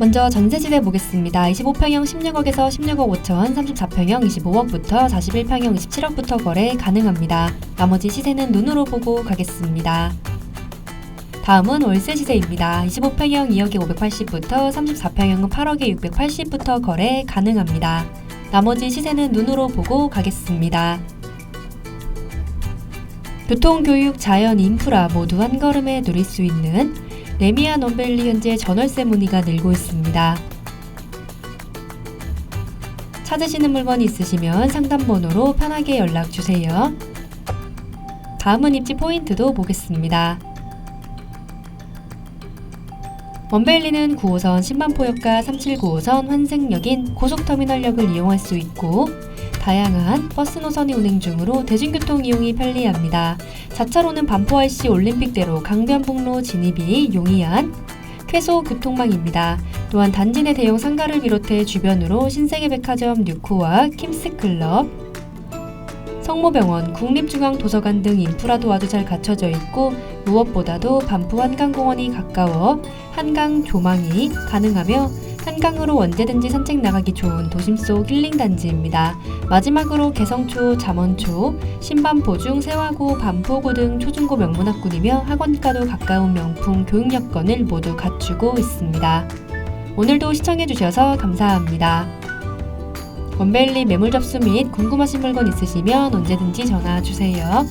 먼저 전세지대 보겠습니다. 25평형 16억에서 16억 5천, 34평형 25억부터 41평형 27억부터 거래 가능합니다. 나머지 시세는 눈으로 보고 가겠습니다. 다음은 월세 시세입니다. 25평형 2억에 580부터 34평형은 8억에 680부터 거래 가능합니다. 나머지 시세는 눈으로 보고 가겠습니다. 교통, 교육, 자연, 인프라 모두 한 걸음에 누릴 수 있는 레미안 원벨리 현재 전월세 문의가 늘고 있습니다. 찾으시는 물건이 있으시면 상담번호로 편하게 연락 주세요. 다음은 입지 포인트도 보겠습니다. 원벨리는 9호선 신반포역과 3795호선 환승역인 고속터미널역을 이용할 수 있고 다양한 버스 노선이 운행 중으로 대중교통 이용이 편리합니다. 4차로는 반포RC 올림픽대로 강변북로 진입이 용이한 쾌소 교통망입니다. 또한 단지 내 대형 상가를 비롯해 주변으로 신세계 백화점 뉴코와 킴스클럽, 성모병원, 국립중앙도서관 등 인프라 도와도 잘 갖춰져 있고 무엇보다도 반포 한강공원이 가까워 한강 조망이 가능하며 한강으로 언제든지 산책 나가기 좋은 도심 속 힐링 단지입니다. 마지막으로 개성초, 잠원초, 신반포 중, 세화고, 반포고 등 초중고 명문학군이며 학원가도 가까운 명품 교육 여건을 모두 갖추고 있습니다. 오늘도 시청해주셔서 감사합니다. 원벨리 매물 접수 및 궁금하신 물건 있으시면 언제든지 전화 주세요.